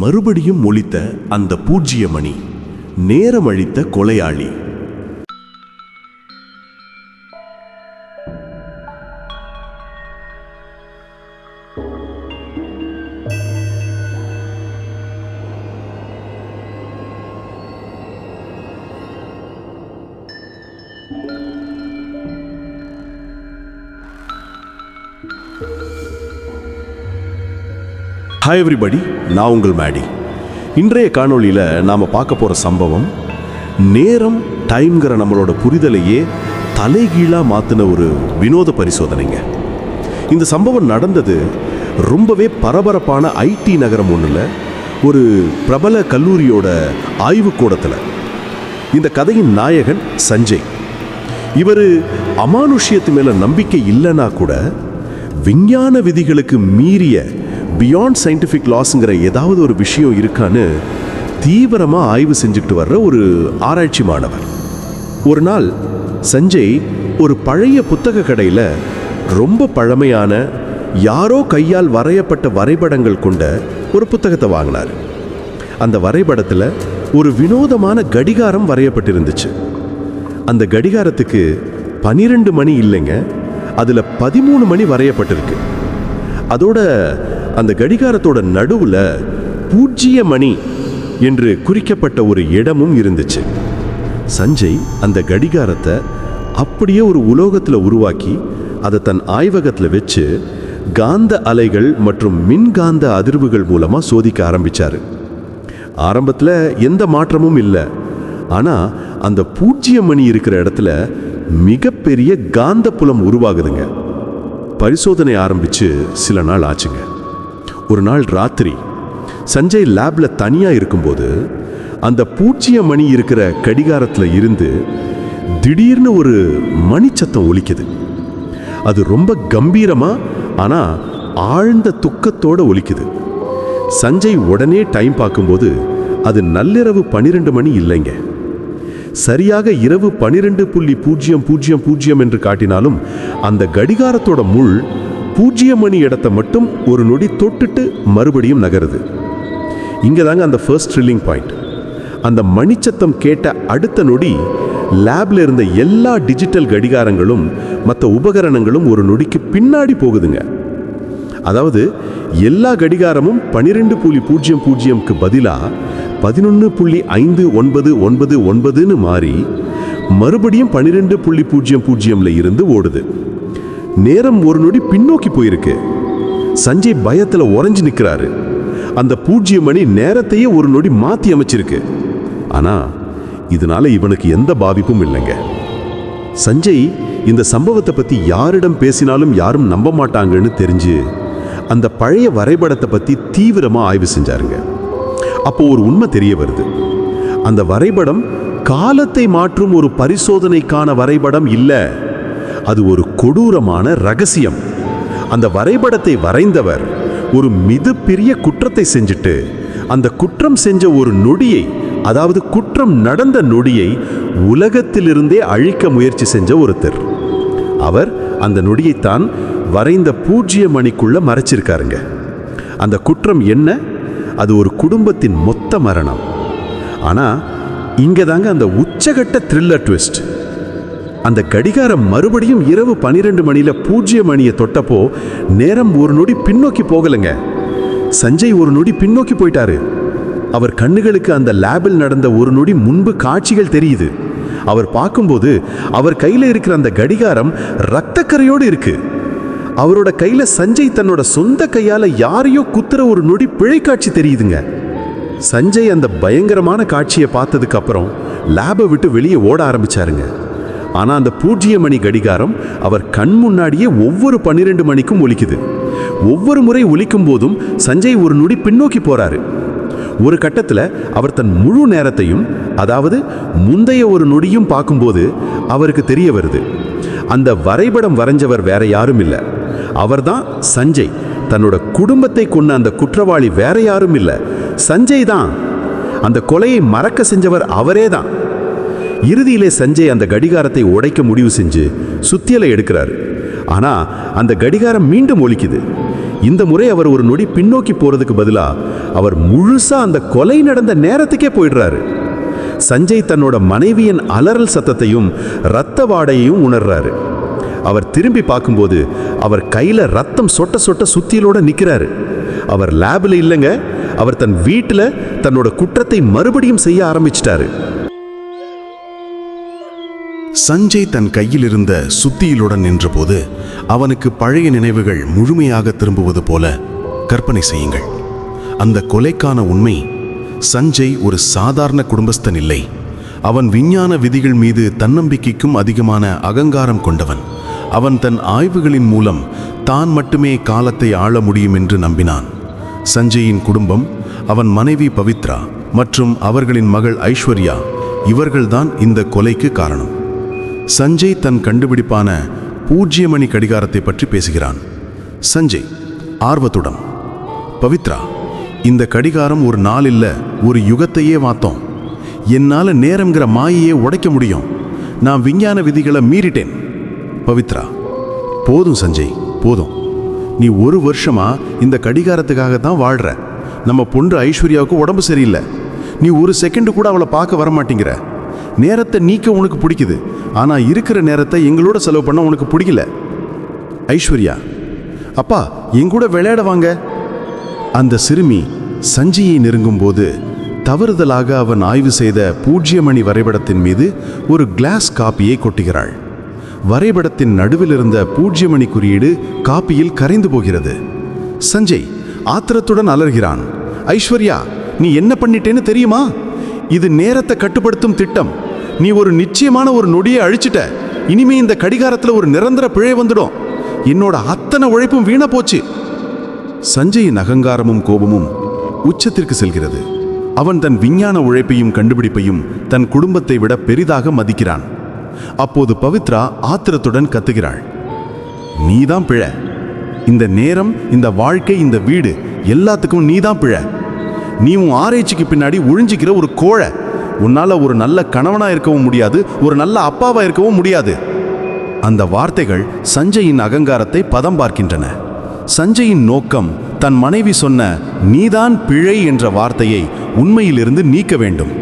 மறுபடியும் ஒழித்த அந்த பூஜ்ய மணி நேரம் அழித்த கொலையாளி. ஹாய் எவ்ரிபடி நான் உங்கள் மேடி இன்றைய காணொளியில் நாம் பார்க்க போகிற சம்பவம் நேரம் டைம்ங்கிற நம்மளோட புரிதலையே தலைகீழாக மாற்றின ஒரு வினோத பரிசோதனைங்க. இந்த சம்பவம் நடந்தது ரொம்பவே பரபரப்பான ஐடி நகரம் ஒன்றில் ஒரு பிரபல கல்லூரியோட ஆய்வுக்கூடத்தில் இந்த கதையின் நாயகன் சஞ்சய். இவர் அமானுஷ்யத்து மேலே நம்பிக்கை இல்லைன்னா கூட விஞ்ஞான விதிகளுக்கு மீறிய பியாண்ட் சயின்டிஃபிக் லாஸ்ங்கிற ஏதாவது ஒரு விஷயம் இருக்கான்னு தீவிரமாக ஆய்வு செஞ்சுக்கிட்டு வர்ற ஒரு ஆராய்ச்சி மாணவர். ஒரு நாள் சஞ்சய் ஒரு பழைய புத்தக கடையில் ரொம்ப பழமையான யாரோ கையால் வரையப்பட்ட வரைபடங்கள் கொண்ட ஒரு புத்தகத்தை வாங்கினார். அந்த வரைபடத்தில் ஒரு வினோதமான கடிகாரம் வரையப்பட்டிருந்துச்சு. அந்த கடிகாரத்துக்கு பனிரெண்டு மணி இல்லைங்க அதில் பதிமூணு மணி வரையப்பட்டிருக்கு. அதோட அந்த கடிகாரத்தோட நடுவில் பூஜ்ஜிய மணி என்று குறிக்கப்பட்ட ஒரு இடமும் இருந்துச்சு. சஞ்சய் அந்த கடிகாரத்தை அப்படியே ஒரு உலோகத்தில் உருவாக்கி அதை தன் ஆய்வகத்தில் வச்சு காந்த அலைகள் மற்றும் மின்காந்த அதிர்வுகள் மூலமாக சோதிக்க ஆரம்பித்தார் ஆரம்பத்தில் எந்த மாற்றமும் இல்லை. ஆனால் அந்த பூஜ்ஜிய மணி இருக்கிற இடத்துல மிகப்பெரிய காந்த புலம் உருவாகுதுங்க. பரிசோதனை ஆரம்பிச்சு சில நாள் ஆச்சுங்க. ஒரு நாள் ராத்திரி சஞ்சய் லேப்ல தனியா இருக்கும்போது அந்த பூச்சிய மணி இருக்கிற கடிகாரத்தில் இருந்து திடீர்னு ஒரு மணிச்சத்தம் ஒலிக்குது. அது ரொம்ப கம்பீரமா ஆனா ஆழ்ந்த துக்கத்தோட ஒலிக்குது. சஞ்சய் உடனே டைம் பார்க்கும்போது அது நள்ளிரவு பன்னிரெண்டு மணி இல்லைங்க. சரியாக இரவு பனிரெண்டு புள்ளி பூஜ்ஜியம் பூஜ்ஜியம் பூஜ்ஜியம் என்று காட்டினாலும் அந்த கடிகாரத்தோட முள் பூஜ்ஜியம் மணி இடத்தை மட்டும் ஒரு நொடி தொட்டுட்டு மறுபடியும் நகருது. இங்கே தாங்க அந்த ஃபர்ஸ்ட் த்ரில்லிங் பாயிண்ட் அந்த மணிச்சத்தம் கேட்ட அடுத்த நொடி லேப்ல இருந்த எல்லா டிஜிட்டல் கடிகாரங்களும் மற்ற உபகரணங்களும் ஒரு நொடிக்கு பின்னாடி போகுதுங்க. அதாவது எல்லா கடிகாரமும் பனிரெண்டு புள்ளி பூஜ்ஜியம் பூஜ்ஜியம்க்கு பதிலாக பதினொன்று புள்ளி ஐந்து ஒன்பது ஒன்பது ஒன்பதுன்னு மாறி மறுபடியும் பன்னிரெண்டு புள்ளி பூஜ்ஜியம் பூஜ்ஜியமில் இருந்து ஓடுது. நேரம் ஒரு நொடி பின்னோக்கி போயிருக்கு. சஞ்சய் பயத்துல உறைஞ்சு நிற்கிறாரு அந்த பூஜ்ஜிய மணி நேரத்தையே ஒரு நொடி மாற்றி அமைச்சிருக்கு. ஆனா இதனால இவனுக்கு எந்த பாதிப்பும் இல்லைங்க. சஞ்சய் இந்த சம்பவத்தை பற்றி யாரிடம் பேசினாலும் யாரும் நம்ப மாட்டாங்கன்னு தெரிஞ்சு அந்த பழைய வரைபடத்தை பற்றி தீவிரமாக ஆய்வு செஞ்சாருங்க. அப்போ ஒரு உண்மை தெரிய வருது. அந்த வரைபடம் காலத்தை மாற்றும் ஒரு பரிசோதனைக்கான வரைபடம் இல்லை. அது ஒரு கொடூரமான ரகசியம். அந்த வரைபடத்தை வரைந்தவர் ஒரு மிகப்பெரிய குற்றத்தை செஞ்சுட்டு அந்த குற்றம் செஞ்ச ஒரு நொடியை அதாவது குற்றம் நடந்த நொடியை உலகத்திலிருந்தே அழிக்க முயற்சி செஞ்ச ஒருத்தர். அவர் அந்த நொடியைத்தான் வரைந்த பூஜ்ஜிய மணிக்குள்ள மறைச்சிருக்காருங்க. அந்த குற்றம் என்ன? அது ஒரு குடும்பத்தின் மொத்த மரணம். ஆனால் இங்கே தாங்க அந்த உச்சகட்ட த்ரில்லர் ட்விஸ்ட் அந்த கடிகாரம் மறுபடியும் இரவு பனிரெண்டு மணியில பூஜ்ஜிய மணியை தொட்டப்போ நேரம் ஒரு நொடி பின்னோக்கி போகலைங்க. சஞ்சய் ஒரு நொடி பின்னோக்கி போயிட்டாரு. அவர் கண்ணுகளுக்கு அந்த லேபில் நடந்த ஒரு நொடி முன்பு காட்சிகள் தெரியுது. அவர் பார்க்கும்போது அவர் கையில் இருக்கிற அந்த கடிகாரம் ரத்தக்கரையோடு இருக்கு. அவரோட கையில் சஞ்சய் தன்னோட சொந்த கையால் யாரையோ குத்துற ஒரு நொடி பிழை காட்சி தெரியுதுங்க. சஞ்சய் அந்த பயங்கரமான காட்சியை பார்த்ததுக்கு அப்புறம் லேபை விட்டு வெளியே ஓட ஆரம்பிச்சாருங்க. ஆனா அந்த பூஜ்ஜிய மணி கடிகாரம் அவர் கண் முன்னாடியே ஒவ்வொரு பன்னிரெண்டு மணிக்கும் ஒலிக்குது. ஒவ்வொரு முறை ஒலிக்கும் போதும் சஞ்சய் ஒரு நொடி பின்னோக்கி போறாரு. ஒரு கட்டத்தில் அவர் தன் முழு நேரத்தையும் அதாவது முந்தைய ஒரு நொடியும் பார்க்கும்போது அவருக்கு தெரிய வருது. அந்த வரைபடம் வரைஞ்சவர் வேற யாரும் இல்லை. அவர்தான் சஞ்சய். தன்னோட குடும்பத்தை கொண்ட அந்த குற்றவாளி வேற யாரும் இல்லை. சஞ்சய் தான். அந்த கொலையை மறக்க செஞ்சவர் அவரே தான். இறுதியிலே சஞ்சய் அந்த கடிகாரத்தை உடைக்க முடிவு செஞ்சு சுத்தியலை எடுக்கிறார். ஆனா அந்த கடிகாரம் மீண்டும் ஒலிக்குது. இந்த முறை அவர் ஒரு நொடி பின்னோக்கி போறதுக்கு பதிலா அவர் முழுசா அந்த கொலை நடந்த நேரத்துக்கே போயிடுறாரு. சஞ்சய் தன்னோட மனைவியின் அலறல் சத்தத்தையும் இரத்த வாடையையும் உணர்றாரு. அவர் திரும்பி பார்க்கும்போது அவர் கையில் ரத்தம் சொட்ட சொட்ட சுத்தியலோட நிக்கிறாரு. அவர் லேபில் இல்லைங்க அவர் தன் வீட்டில் தன்னோட குற்றத்தை மறுபடியும் செய்ய ஆரம்பிச்சிட்டாரு. சஞ்சய் தன் கையில் இருந்த சுத்தியிலுடன் நின்றபோது அவனுக்கு பழைய நினைவுகள் முழுமையாக திரும்புவது போல கற்பனை செய்யுங்கள். அந்த கொலைக்கான உண்மை சஞ்சய் ஒரு சாதாரண குடும்பஸ்தன் இல்லை. அவன் விஞ்ஞான விதிகள் மீது தன்னம்பிக்கைக்கும் அதிகமான அகங்காரம் கொண்டவன். அவன் தன் ஆய்வுகளின் மூலம் தான் மட்டுமே காலத்தை ஆள முடியும் என்று நம்பினான். சஞ்சயின் குடும்பம் அவன் மனைவி பவித்ரா மற்றும் அவர்களின் மகள் ஐஸ்வர்யா இவர்கள்தான் இந்த கொலைக்கு காரணம். சஞ்சய் தன் கண்டுபிடிப்பான பூஜ்யமணி கடிகாரத்தை பற்றி பேசுகிறான். சஞ்சய் ஆர்வத்துடன் பவித்ரா இந்த கடிகாரம் ஒரு நாள் இல்லை ஒரு யுகத்தையே மாத்தோம் என்னால் நேரங்கிற மாயையே உடைக்க முடியும். நான் விஞ்ஞான விதிகளை மீறிட்டேன். பவித்ரா போதும் சஞ்சய் போதும். நீ ஒரு வருஷமா இந்த கடிகாரத்துக்காக தான் வாழ்ற. நம்ம பொண்ணு ஐஸ்வர்யாவுக்கு உடம்பு சரியில்லை. நீ ஒரு செகண்ட் கூட அவளை பார்க்க வர மாட்டேங்கிற நேரத்தை நீக்க உனக்கு பிடிக்குது. ஆனால் இருக்கிற நேரத்தை எங்களோட செலவு பண்ண உனக்கு பிடிக்கல. ஐஸ்வர்யா அப்பா என் கூட விளையாட வாங்க. அந்த சிறுமி சஞ்சியை நெருங்கும் போது தவறுதலாக அவன் ஆய்வு செய்த பூஜ்ஜியமணி வரைபடத்தின் மீது ஒரு கிளாஸ் காப்பியை கொட்டுகிறாள். வரைபடத்தின் நடுவில் இருந்த பூஜ்யமணி குறியீடு காப்பியில் கரைந்து போகிறது. சஞ்சய் ஆத்திரத்துடன் அலறுகிறான். ஐஸ்வர்யா நீ என்ன பண்ணிட்டேன்னு தெரியுமா? இது நேரத்தை கட்டுப்படுத்தும் திட்டம். நீ ஒரு நிச்சயமான ஒரு நொடியை அழிச்சிட்ட. இனிமே இந்த கடிகாரத்தில் ஒரு நிரந்தர பிழை வந்துடும். என்னோட அத்தனை உழைப்பும் வீணா போச்சு. சஞ்சயின் அகங்காரமும் கோபமும் உச்சத்திற்கு செல்கிறது. அவன் தன் விஞ்ஞான உழைப்பையும் கண்டுபிடிப்பையும் தன் குடும்பத்தை விட பெரிதாக மதிக்கிறான். அப்போது பவித்ரா ஆத்திரத்துடன் கத்துகிறாள். நீதான் பிழை. இந்த நேரம் இந்த வாழ்க்கை இந்த வீடு எல்லாத்துக்கும் நீதான் பிழை. நீ உன் ஆராய்ச்சிக்கு பின்னாடி ஒழிஞ்சிக்கிற ஒரு கோழை. உன்னால ஒரு நல்ல கணவனாக இருக்கவும் முடியாது ஒரு நல்ல அப்பாவாக இருக்கவும் முடியாது. அந்த வார்த்தைகள் சஞ்சயின் அகங்காரத்தை பதம் பார்க்கின்றன. சஞ்சயின் நோக்கம் தன் மனைவி சொன்ன நீதான் பிழை என்ற வார்த்தையை உண்மையிலிருந்து நீக்க வேண்டும்.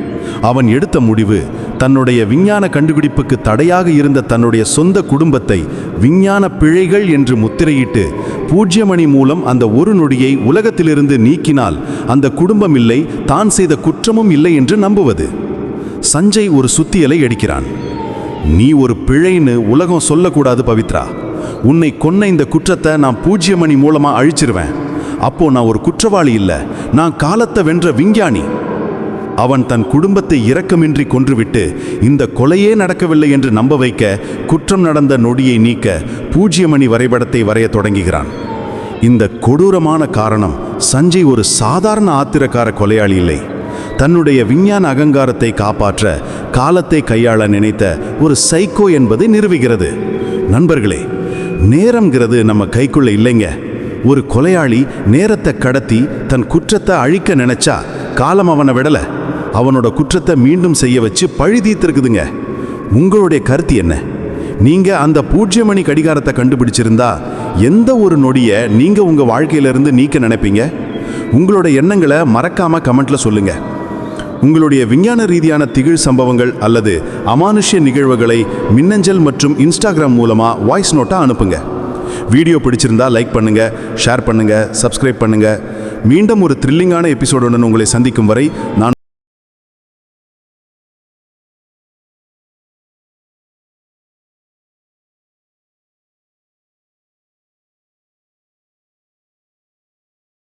அவன் எடுத்த முடிவு தன்னுடைய விஞ்ஞான கண்டுபிடிப்புக்கு தடையாக இருந்த தன்னுடைய சொந்த குடும்பத்தை விஞ்ஞான பிழைகள் என்று முத்திரையிட்டு பூஜ்யமணி மூலம் அந்த ஒரு நொடியை உலகத்திலிருந்து நீக்கினால் அந்த குடும்பம் இல்லை தான் செய்த குற்றமும் இல்லை என்று நம்புவது. சஞ்சய் ஒரு சுத்தியலை எடுக்கிறான். நீ ஒரு பிழைன்னு உலகம் சொல்லக்கூடாது பவித்ரா. உன்னை கொன்ன இந்த குற்றத்தை நான் பூஜ்யமணி மூலமாக அழிச்சிருவேன். அப்போ நான் ஒரு குற்றவாளி இல்லை. நான் காலத்தை வென்ற விஞ்ஞானி. அவன் தன் குடும்பத்தை இரக்கமின்றி கொன்றுவிட்டு இந்த கொலையே நடக்கவில்லை என்று நம்ப வைக்க குற்றம் நடந்த நொடியை நீக்க பூஜ்யமணி வரைபடத்தை வரைய தொடங்குகிறான். இந்த கொடூரமான காரணம் சஞ்சய் ஒரு சாதாரண ஆத்திரக்கார கொலையாளி இல்லை. தன்னுடைய விஞ்ஞான அகங்காரத்தை காப்பாற்ற காலத்தை கையாள நினைத்த ஒரு சைக்கோ என்பதை நிறுவுகிறது. நண்பர்களே நேரம்ங்கிறது நம்ம கைக்குள்ள இல்லைங்க. ஒரு கொலையாளி நேரத்தை கடத்தி தன் குற்றத்தை அழிக்க நினைச்சா காலம் அவனை விடல. அவனோட குற்றத்தை மீண்டும் செய்ய வச்சு பழி தீர்த்திருக்குதுங்க. உங்களுடைய கருத்து என்ன? நீங்கள் அந்த பூஜ்யமணி கடிகாரத்தை கண்டுபிடிச்சிருந்தா எந்த ஒரு நொடியை நீங்கள் உங்கள் வாழ்க்கையிலிருந்து நீக்க நினைப்பீங்க? உங்களோட எண்ணங்களை மறக்காமல் கமெண்ட்டில் சொல்லுங்கள் உங்களுடைய விஞ்ஞான ரீதியான திகிழ் சம்பவங்கள் அல்லது அமானுஷ்ய நிகழ்வுகளை மின்னஞ்சல் மற்றும் இன்ஸ்டாகிராம் மூலமாக வாய்ஸ் நோட்டாக அனுப்புங்க. வீடியோ பிடிச்சிருந்தா லைக் பண்ணுங்க ஷேர் பண்ணுங்க சப்ஸ்கிரைப் பண்ணுங்க. மீண்டும் ஒரு த்ரில்லிங்கான எபிசோடுடன் உங்களை சந்திக்கும் வரை நான்